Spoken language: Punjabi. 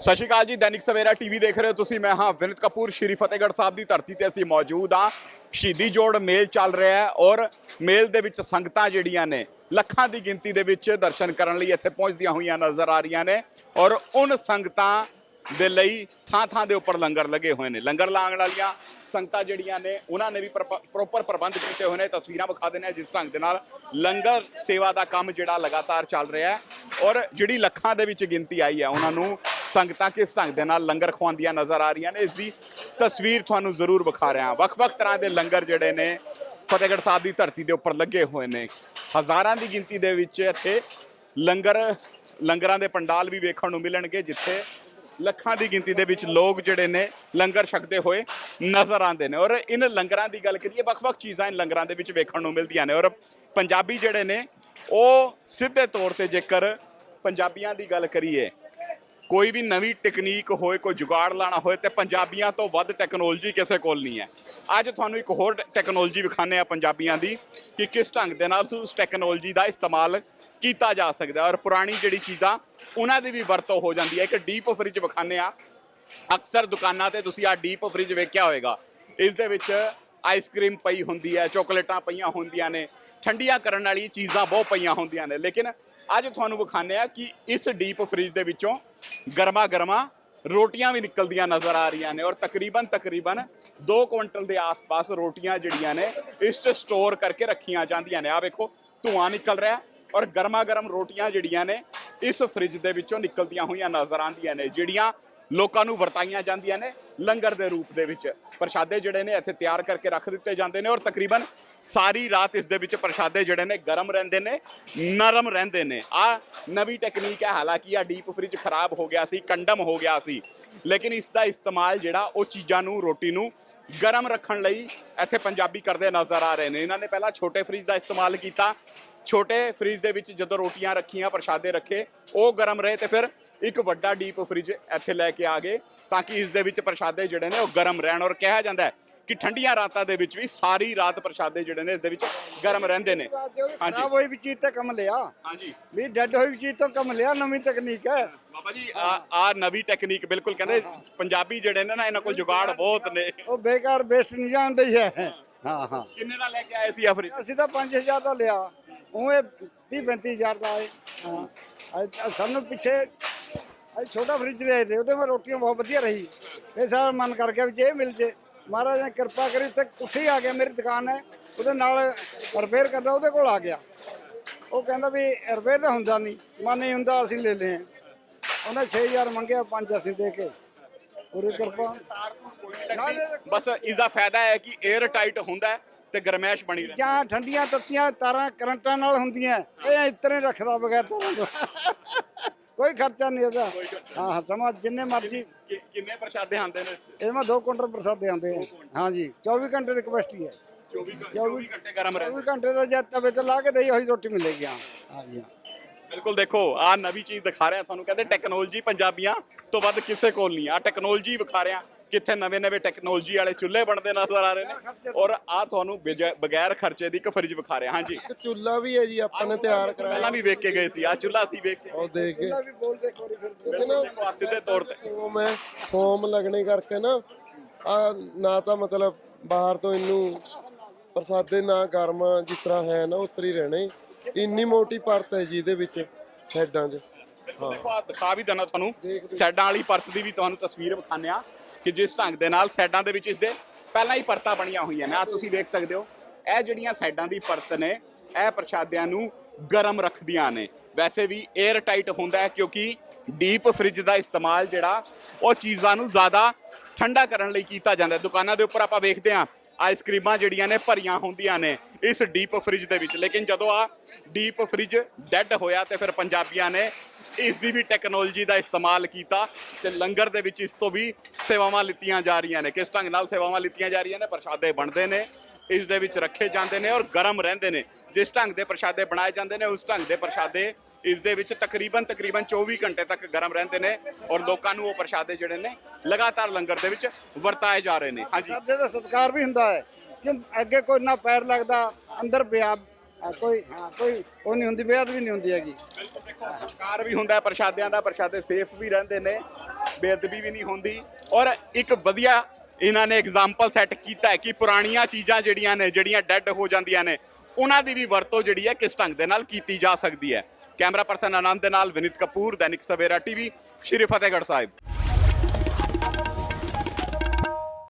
ਸਤਿ ਸ਼੍ਰੀ ਅਕਾਲ ਜੀ, ਦੈਨਿਕ ਸਵੇਰਾ ਟੀਵੀ ਦੇਖ ਰਹੇ ਹੋ ਤੁਸੀਂ। ਮੈਂ ਹਾਂ ਵਿਨਿਤ ਕਪੂਰ, ਸ਼੍ਰੀ ਫਤਿਹਗੜ੍ਹ ਸਾਹਿਬ ਦੀ ਧਰਤੀ ਤੇ ਅਸੀਂ ਮੌਜੂਦ ਹਾਂ। ਸ਼ਹੀਦੀ ਜੋੜ ਮੇਲ ਚੱਲ ਰਿਹਾ ਹੈ ਔਰ ਮੇਲ ਦੇ ਵਿੱਚ ਸੰਗਤਾਂ ਜਿਹੜੀਆਂ ਨੇ, ਲੱਖਾਂ ਦੀ ਗਿਣਤੀ ਦੇ ਵਿੱਚ ਦਰਸ਼ਨ ਕਰਨ ਲਈ ਇੱਥੇ ਪਹੁੰਚਦੀਆਂ ਹੋਈਆਂ ਨਜ਼ਰ ਆ ਰਹੀਆਂ ਨੇ ਔਰ ਉਹਨਾਂ ਸੰਗਤਾਂ ਦੇ ਲਈ ਥਾਂ ਥਾਂ ਦੇ ਉੱਪਰ ਲੰਗਰ ਲੱਗੇ ਹੋਏ ਨੇ। ਲੰਗਰ ਲਾਉਣ ਵਾਲੀਆਂ ਸੰਗਤਾਂ ਜਿਹੜੀਆਂ ਨੇ, ਉਹਨਾਂ ਨੇ ਵੀ ਪ੍ਰੋਪਰ ਪ੍ਰਬੰਧ ਕੀਤੇ ਹੋਏ ਨੇ। ਤਸਵੀਰਾਂ ਵਿਖਾ ਦਿੰਦੇ ਆ ਜਿਸ ਢੰਗ ਦੇ ਨਾਲ ਲੰਗਰ ਸੇਵਾ ਦਾ ਕੰਮ ਜਿਹੜਾ ਲਗਾਤਾਰ ਚੱਲ ਰਿਹਾ ਹੈ ਔਰ ਜਿਹੜੀ ਲੱਖਾਂ ਦੇ ਵਿੱਚ ਗਿਣਤੀ ਆਈ ਹੈ, ਉਹਨਾਂ ਨੂੰ ਸੰਗਤਾਂ ਕਿਸ ਢੰਗ ਦੇ ਨਾਲ ਲੰਗਰ ਖਵਾਉਂਦੀਆਂ ਨਜ਼ਰ ਆ ਰਹੀਆਂ ਨੇ? ਇਸ ਦੀ ਤਸਵੀਰ ਤੁਹਾਨੂੰ ਜ਼ਰੂਰ ਵਿਖਾ ਰਿਹਾ ਹਾਂ। ਵੱਖ-ਵੱਖ ਤਰ੍ਹਾਂ ਦੇ ਲੰਗਰ ਜਿਹੜੇ ਨੇ, ਫਤਿਹਗੜ੍ਹ ਸਾਹਿਬ ਦੀ ਧਰਤੀ ਦੇ ਉੱਪਰ ਲੱਗੇ ਹੋਏ ਨੇ। ਹਜ਼ਾਰਾਂ ਦੀ ਗਿਣਤੀ ਦੇ ਵਿੱਚ ਇੱਥੇ ਲੰਗਰ, ਲੰਗਰਾਂ ਦੇ ਪੰਡਾਲ ਵੀ ਵੇਖਣ ਨੂੰ ਮਿਲਣਗੇ, ਜਿੱਥੇ ਲੱਖਾਂ ਦੀ ਗਿਣਤੀ ਦੇ ਵਿੱਚ ਲੋਕ ਜਿਹੜੇ ਨੇ, ਲੰਗਰ ਛਕਦੇ ਹੋਏ ਨਜ਼ਰ ਆਉਂਦੇ ਨੇ। ਔਰ ਇਨ ਲੰਗਰਾਂ ਦੀ ਗੱਲ ਕਰੀਏ, ਵੱਖ-ਵੱਖ ਚੀਜ਼ਾਂ ਇਨ ਲੰਗਰਾਂ ਦੇ ਵਿੱਚ ਵੇਖਣ ਨੂੰ ਮਿਲਦੀਆਂ ਨੇ। ਔਰ ਪੰਜਾਬੀ ਜਿਹੜੇ ਨੇ, ਉਹ ਸਿੱਧੇ ਤੌਰ ਤੇ ਜੇਕਰ ਪੰਜਾਬੀਆਂ ਦੀ ਗੱਲ ਕਰੀਏ ਕੋਈ ਵੀ ਨਵੀਂ ਟੈਕਨੀਕ ਹੋਏ, ਕੋਈ ਜੁਗਾੜ ਲਾਣਾ ਹੋਏ ਤੇ ਪੰਜਾਬੀਆਂ ਤੋਂ ਵੱਧ ਟੈਕਨੋਲੋਜੀ ਕਿਸੇ ਕੋਲ ਨਹੀਂ ਹੈ। ਅੱਜ ਤੁਹਾਨੂੰ ਇੱਕ ਹੋਰ ਟੈਕਨੋਲੋਜੀ ਵਿਖਾਣੇ ਆ ਪੰਜਾਬੀਆਂ ਦੀ ਕਿ ਕਿਸ ਢੰਗ ਦੇ ਨਾਲ ਉਸ ਟੈਕਨੋਲੋਜੀ ਦਾ ਇਸਤੇਮਾਲ ਕੀਤਾ ਜਾ ਸਕਦਾ ਔਰ ਪੁਰਾਣੀ ਜਿਹੜੀ ਚੀਜ਼ਾਂ ਉਹਨਾਂ ਦੀ ਵੀ ਵਰਤੋਂ ਹੋ ਜਾਂਦੀ ਹੈ। ਇੱਕ ਡੀਪ ਫ੍ਰਿਜ ਵਿਖਾਣੇ ਆ ਅਕਸਰ ਦੁਕਾਨਾਂ ਤੇ ਤੁਸੀਂ ਆ ਡੀਪ ਫ੍ਰਿਜ ਵੇਖਿਆ ਹੋਵੇਗਾ। ਇਸ ਦੇ ਵਿੱਚ ਆਈਸਕ੍ਰੀਮ ਪਈ ਹੁੰਦੀ ਹੈ, ਚਾਕਲੇਟਾਂ ਪਈਆਂ ਹੁੰਦੀਆਂ ਨੇ, ਠੰਡੀਆਂ ਕਰਨ ਵਾਲੀ ਚੀਜ਼ਾਂ ਬਹੁਤ ਪਈਆਂ ਹੁੰਦੀਆਂ ਨੇ, ਲੇਕਿਨ ਅੱਜ ਤੁਹਾਨੂੰ ਵਿਖਾਣੇ ਆ ਕਿ ਇਸ ਡੀਪ ਫ੍ਰਿਜ ਦੇ ਵਿੱਚੋਂ ਗਰਮਾ ਗਰਮਾ ਰੋਟੀਆਂ ਵੀ ਨਿਕਲਦੀਆਂ ਨਜ਼ਰ ਆ ਰਹੀਆਂ ਨੇ ਔਰ ਤਕਰੀਬਨ ਤਕਰੀਬਨ 2 ਕੁਇੰਟਲ ਦੇ ਆਸ-ਪਾਸ ਰੋਟੀਆਂ ਜਿਹੜੀਆਂ ਨੇ ਇਸ 'ਚ ਸਟੋਰ ਕਰਕੇ ਰੱਖੀਆਂ ਜਾਂਦੀਆਂ ਨੇ। ਆ ਵੇਖੋ, ਧੂਆਂ ਨਿਕਲ ਰਿਹਾ ਔਰ ਗਰਮਾ ਗਰਮ ਰੋਟੀਆਂ ਜਿਹੜੀਆਂ ਨੇ ਇਸ ਫ੍ਰਿਜ ਦੇ ਵਿੱਚੋਂ ਨਿਕਲਦੀਆਂ ਹੋਈਆਂ ਨਜ਼ਰ ਆਉਂਦੀਆਂ ਨੇ, ਜਿਹੜੀਆਂ ਲੋਕਾਂ ਨੂੰ ਵਰਤਾਈਆਂ ਜਾਂਦੀਆਂ ਨੇ ਲੰਗਰ ਦੇ ਰੂਪ ਦੇ ਵਿੱਚ। ਪ੍ਰਸ਼ਾਦੇ ਜਿਹੜੇ ਨੇ ਇੱਥੇ ਤਿਆਰ ਕਰਕੇ ਰੱਖ ਦਿੱਤੇ ਜਾਂਦੇ ਨੇ ਔਰ ਤਕਰੀਬਨ ਸਾਰੀ ਰਾਤ ਇਸ ਦੇ ਵਿੱਚ ਪ੍ਰਸ਼ਾਦੇ ਜਿਹੜੇ ਨੇ ਗਰਮ ਰਹਿੰਦੇ ਨੇ, ਨਰਮ ਰਹਿੰਦੇ ਨੇ। ਆ ਨਵੀਂ ਟੈਕਨੀਕ ਹੈ, ਹਾਲਾਂਕਿ ਆ ਡੀਪ ਫ੍ਰਿਜ ਖਰਾਬ ਹੋ ਗਿਆ ਸੀ ਕੰਡਮ ਹੋ ਗਿਆ ਸੀ। ਲੇਕਿਨ ਇਸ ਦਾ ਇਸਤੇਮਾਲ ਜਿਹੜਾ ਉਹ ਚੀਜ਼ਾਂ ਨੂੰ, ਰੋਟੀ ਨੂੰ ਗਰਮ ਰੱਖਣ ਲਈ ਇੱਥੇ ਪੰਜਾਬੀ ਕਰਦੇ ਨਜ਼ਰ ਆ ਰਹੇ ਨੇ। ਇਹਨਾਂ ਨੇ ਪਹਿਲਾਂ ਛੋਟੇ ਫ੍ਰਿਜ ਦਾ ਇਸਤੇਮਾਲ ਕੀਤਾ। ਛੋਟੇ ਫ੍ਰਿਜ ਦੇ ਵਿੱਚ ਜਦੋਂ ਰੋਟੀਆਂ ਰੱਖੀਆਂ, ਪ੍ਰਸ਼ਾਦੇ ਰੱਖੇ, ਉਹ ਗਰਮ ਰਹੇ ਤੇ ਫਿਰ ਇੱਕ ਵੱਡਾ ਡੀਪ ਫ੍ਰਿਜ ਇੱਥੇ ਲੈ ਕੇ ਆ ਗਏ, ਤਾਂ ਕਿ ਇਸ ਦੇ ਵਿੱਚ ਪ੍ਰਸ਼ਾਦੇ ਜਿਹੜੇ ਨੇ ਉਹ ਗਰਮ ਰਹਿਣ। ਔਰ ਕਿਹਾ ਜਾਂਦਾ ਹੈ ਕਿ ਠੰਡੀਆਂ ਰਾਤਾਂ ਦੇ ਵਿੱਚ ਵੀ ਸਾਰੀ ਰਾਤ ਪ੍ਰਸ਼ਾਦੇ ਜਿਹੜੇ ਨੇ ਇਸ ਦੇ ਵਿੱਚ ਗਰਮ ਰਹਿੰਦੇ ਨੇ। ਹਾਂਜੀ। ਖਰਾਬ ਹੋਈ ਵੀ ਚੀਜ਼ ਤੇ ਕੰਮ ਲਿਆ। ਹਾਂਜੀ। ਵੀ ਡੈਡ ਹੋਈ ਵੀ ਚੀਜ਼ ਤੋਂ ਕੰਮ ਲਿਆ ਨਵੀਂ ਤਕਨੀਕ ਹੈ। ਬਾਬਾ ਜੀ ਆ ਆ ਨਵੀਂ ਟੈਕਨੀਕ ਬਿਲਕੁਲ ਕਹਿੰਦੇ ਪੰਜਾਬੀ ਜਿਹੜੇ ਨੇ ਨਾ ਇਹਨਾਂ ਕੋਲ ਜੁਗਾੜ ਬਹੁਤ ਨੇ। ਉਹ ਬੇਕਾਰ ਵੇਸਟ ਨਹੀਂ ਜਾਂਦੇ ਹੀ ਹੈ। ਹਾਂ ਹਾਂ। ਕਿੰਨੇ ਦਾ ਲੈ ਕੇ ਆਏ ਸੀ ਆ ਫ੍ਰਿਜ ਅਸੀਂ ਤਾਂ 5000 ਦਾ ਲਿਆ। ਉਹ 30 35000 ਦਾ ਹੈ। ਹਾਂ ਅੱਜ- ਸਾਨੂੰ ਪਿੱਛੇ ਅੱਜ ਛੋਟਾ ਫ੍ਰਿਜ ਲਿਆਏ ਤੇ ਉਹਦੇ ਵਿੱਚ ਰੋਟੀਆਂ ਬਹੁਤ ਵਧੀਆ ਰਹੀ। ਇਹ ਸਾਰਾ ਮਨ ਕਰ ਗਿਆ ਵੀ ਜੇ ਇਹ ਮਿਲ ਜੇ। ਮਹਾਰਾਜ ਨੇ ਕਿਰਪਾ ਕਰੀ ਤੇ ਉੱਥੇ ਹੀ ਆ ਗਿਆ ਮੇਰੀ ਦੁਕਾਨ ਹੈ ਉਹਦੇ ਨਾਲ ਰਿਪੇਅਰ ਕਰਦਾ ਉਹਦੇ ਕੋਲ ਆ ਗਿਆ। ਉਹ ਕਹਿੰਦਾ ਵੀ ਰਿਪੇਅਰ ਤਾਂ ਹੁੰਦਾ ਨਹੀਂ ਮਨ ਨਹੀਂ ਹੁੰਦਾ ਅਸੀਂ ਲੈ ਲਏ। ਉਹਨੇ 6000 ਮੰਗਿਆ ਪੰਜ ਅਸੀਂ ਦੇ ਕੇ। ਪੂਰੀ ਕਿਰਪਾ। ਬਸ ਇਸ ਦਾ ਫਾਇਦਾ ਹੈ ਕਿ 에ਅਰ ਟਾਈਟ ਹੁੰਦਾ ਹੈ ਤੇ ਗਰਮੈਸ਼ ਬਣੀ ਰਹਿੰਦੀ ਜਾਂ ਠੰਡੀਆਂ ਤੱਤੀਆਂ ਤਾਰਾਂ ਕਰੰਟਾਂ ਨਾਲ ਹੁੰਦੀਆਂ ਇਹ ਇਤਨੇ ਰੱਖਦਾ ਬਗੈਰ ਤਾਰਾਂ ਤੋਂ। ਕੋਈ ਖਰਚਾ ਨਹੀਂ ਇਹਦਾ। ਹਾਂ ਹਾਂ ਸਮਾਂ ਜਿੰਨੇ ਮਰਜ਼ੀ। ਕਿ- ਕਿੰਨੇ ਪ੍ਰਸ਼ਾਦੇ ਆਉਂਦੇ ਨੇ ਇਸ 'ਚ? ਮੈਂ 2 ਕੁਇੰਟਲ ਪ੍ਰਸਾਦੇ ਆਉਂਦੇ ਆ। ਹਾਂਜੀ 24 ਘੰਟੇ ਦੀ ਕਪੈਸਿਟੀ ਹੈ। 24 ਘੰ- 24 ਘੰਟੇ ਗਰਮ ਰਹਿੰਦੇ। 24 ਘੰਟੇ ਦਾ ਜਦ ਤਵੇ ਤੇ ਲਾ ਕੇ ਦੇਈ ਹੋਈ ਰੋਟੀ ਮਿਲੇਗੀ ਹਾਂ। ਹਾਂਜੀ ਹਾਂ। ਬਿਲਕੁਲ ਦੇਖੋ ਆ ਨਵੀਂ ਚੀਜ਼ ਦਿਖਾ ਰਿਹਾ ਤੁਹਾਨੂੰ। ਕਹਿੰਦੇ ਟੈਕਨੋਲੋਜੀ ਪੰਜਾਬੀਆਂ ਤੋਂ ਵੱਧ ਕਿਸੇ ਕੋਲ ਨਹੀਂ। ਆ ਟੈਕਨੋਲੋਜੀ ਵਿਖਾ ਰਿਹਾ। ਕਿੱਥੇ ਨਵੇਂ ਨਵੇਂ ਟੈਕਨੋਲੋਜੀ ਵਾਲੇ ਚੁੱਲ੍ਹੇ ਬਣਦੇ ਨਜ਼ਰ ਆ ਰਹੇ ਨੇ। ਔਰ ਆ ਤੁਹਾਨੂੰ ਬਿਜ- ਬਗੈਰ ਖਰਚੇ ਦੀ ਇੱਕ ਫਰਿੱਜ ਵਿਖਾ ਰਿਹਾ ਹਾਂਜੀ। ਇੱਕ ਚੁੱਲਾ ਵੀ ਹੈ ਜੀ ਆਪਾਂ ਨੇ ਤਿਆਰ ਕਰਾਇਆ। ਪਹਿਲਾਂ ਵੀ ਵੇਖ ਕੇ ਗਏ ਸੀ ਆ ਚੁੱਲ੍ਹਾ ਸੀ ਵੇਖ ਕੇ ਉਹ ਦੇਖ ਕੇ। ਵੀ ਬੋਲ ਦੇ ਕੋਰੀ ਫਿਰ। ਦੇਖੋ ਸਿੱਧੇ ਤੌਰ ਤੇ। ਹੈ ਫੋਮ ਲੱਗਣੇ ਕਰਕੇ ਨਾ ਆ ਨਾ ਤਾਂ ਮਤਲਬ ਬਾਹਰ ਤੋਂ ਇਹਨੂੰ ਪ੍ਰਸਾਦੇ ਨਾ ਗਰਮ ਜਿਸ ਤਰ੍ਹਾਂ ਹੈ ਨਾ ਉਤਰੀ ਰਹਿਣੇ। ਇੰਨੀ ਮੋਟੀ ਪਰਤ ਹੈ ਜੀ ਇਹਦੇ ਵਿੱਚ ਸਾਈਡਾਂ 'ਚ। ਬਿਲਕੁਲ ਦੇਖੋ ਆ ਦਿਖਾ ਵੀ ਦੇਣਾ ਤੁਹਾਨੂੰ। ਸਾਈਡਾਂ ਵਾਲੀ ਪਰਤ ਦੀ ਵੀ ਤੁਹਾਨੂੰ ਤਸਵੀਰ ਵਿਖਾਉਂਦੇ ਆ ਕਿ ਜਿਸ ਢੰਗ ਦੇ ਨਾਲ ਸਾਈਡਾਂ ਦੇ ਵਿੱਚ ਇਸ ਦੇ ਪਹਿਲਾਂ ਹੀ ਪਰਤਾਂ ਬਣੀਆਂ ਹੋਈਆਂ ਨੇ। ਆ ਤੁਸੀਂ ਵੇਖ ਸਕਦੇ ਹੋ। ਇਹ ਜਿਹੜੀਆਂ ਸਾਈਡਾਂ ਦੀ ਪਰਤ ਨੇ, ਇਹ ਪ੍ਰਸ਼ਾਦਿਆਂ ਨੂੰ ਗਰਮ ਰੱਖਦੀਆਂ ਨੇ। ਵੈਸੇ ਵੀ 에ਅਰ ਟਾਈਟ ਹੁੰਦਾ ਹੈ ਕਿਉਂਕਿ ਡੀਪ ਫ੍ਰਿਜ ਦਾ ਇਸਤੇਮਾਲ ਜਿਹੜਾ, ਉਹ ਚੀਜ਼ਾਂ ਨੂੰ ਜ਼ਿਆਦਾ ਠੰਡਾ ਕਰਨ ਲਈ ਕੀਤਾ ਜਾਂਦਾ ਦੁਕਾਨਾਂ ਦੇ ਉੱਪਰ ਆਪਾਂ ਵੇਖਦੇ ਹਾਂ ਆਈਸਕ੍ਰੀਮਾਂ ਜਿਹੜੀਆਂ ਨੇ, ਭਰੀਆਂ ਹੁੰਦੀਆਂ ਨੇ ਇਸ ਡੀਪ ਫ੍ਰਿਜ ਦੇ ਵਿੱਚ। ਲੇਕਿਨ ਜਦੋਂ ਆ ਡੀਪ ਫ੍ਰਿਜ ਡੈੱਡ ਹੋਇਆ ਤੇ ਫਿਰ ਪੰਜਾਬੀਆਂ ਨੇ ਇਸ ਦੀ ਵੀ ਟੈਕਨੋਲੋਜੀ ਦਾ ਇਸਤੇਮਾਲ ਕੀਤਾ ਤੇ ਲੰਗਰ ਦੇ ਵਿੱਚ ਇਸ ਤੋਂ ਵੀ ਸੇਵਾਵਾਂ ਲਿੱਤੀਆਂ ਜਾ ਰਹੀਆਂ ਨੇ। ਕਿਸ ਢੰਗ ਨਾਲ ਸੇਵਾਵਾਂ ਲਿੱਤੀਆਂ ਜਾ ਰਹੀਆਂ ਨੇ? ਪ੍ਰਸ਼ਾਦੇ ਬਣਦੇ ਨੇ, ਇਸ ਦੇ ਵਿੱਚ ਰੱਖੇ ਜਾਂਦੇ ਨੇ ਔਰ ਗਰਮ ਰਹਿੰਦੇ ਨੇ। ਜਿਸ ਢੰਗ ਦੇ ਪ੍ਰਸ਼ਾਦੇ ਬਣਾਏ ਜਾਂਦੇ ਨੇ, ਉਸ ਢੰਗ ਦੇ ਪ੍ਰਸ਼ਾਦੇ ਇਸ ਦੇ ਵਿੱਚ ਤਕਰੀਬਨ ਤਕਰੀਬਨ 24 ਘੰਟੇ ਤੱਕ ਗਰਮ ਰਹਿੰਦੇ ਨੇ ਔਰ ਲੋਕਾਂ ਨੂੰ ਉਹ ਪ੍ਰਸ਼ਾਦੇ ਜਿਹੜੇ ਨੇ ਲਗਾਤਾਰ ਲੰਗਰ ਦੇ ਵਿੱਚ ਵਰਤਾਏ ਜਾ ਰਹੇ ਨੇ। ਹਾਂਜੀ। ਸਾਡੇ ਦਾ ਸਤਿਕਾਰ ਵੀ ਹੁੰਦਾ ਹੈ ਕਿ ਅੱਗੇ ਕੋਈ ਨਾ ਪੈਰ ਲੱਗਦਾ, ਅੰਦਰ ਪਿਆ ਹਾਂ, ਕੋਈ ਹਾਂ ਕੋਈ ਉਹ ਨਹੀਂ ਹੁੰਦੀ ਬੇਅਦ ਵੀ ਨਹੀਂ ਹੁੰਦੀ ਹੈਗੀ। ਬਿਲਕੁਲ ਸੰਸਕਾਰ ਵੀ ਹੁੰਦਾ ਹੈ ਪ੍ਰਸ਼ਾਦਿਆਂ ਦਾ ਪ੍ਰਸ਼ਾਦੇ ਸੇਫ ਵੀ ਰਹਿੰਦੇ ਨੇ ਬੇਅਦਬੀ ਵੀ ਨਹੀਂ ਹੁੰਦੀ। ਔਰ ਇੱਕ ਵਧੀਆ ਇਹਨਾਂ ਨੇ ਐਗਜ਼ਾਮਪਲ ਸੈੱਟ ਕੀਤਾ ਹੈ ਕਿ ਪੁਰਾਣੀਆਂ ਚੀਜ਼ਾਂ ਜਿਹੜੀਆਂ ਨੇ ਜਿਹੜੀਆਂ ਡੈੱਡ ਹੋ ਜਾਂਦੀਆਂ ਨੇ ਉਹਨਾਂ ਦੀ ਵੀ ਵਰਤੋਂ ਜਿਹੜੀ ਹੈ ਕਿਸ ਢੰਗ ਦੇ ਨਾਲ ਕੀਤੀ ਜਾ ਸਕਦੀ ਹੈ। ਕੈਮਰਾ ਪਰਸਨ ਆਨੰਦ ਦੇ ਨਾਲ ਵਿਨੀਤ ਕਪੂਰ ਦੈਨਿਕ ਸਵੇਰਾ ਟੀਵੀ ਸ਼੍ਰੀ ਫਤਿਹਗੜ੍ਹ ਸਾਹਿਬ।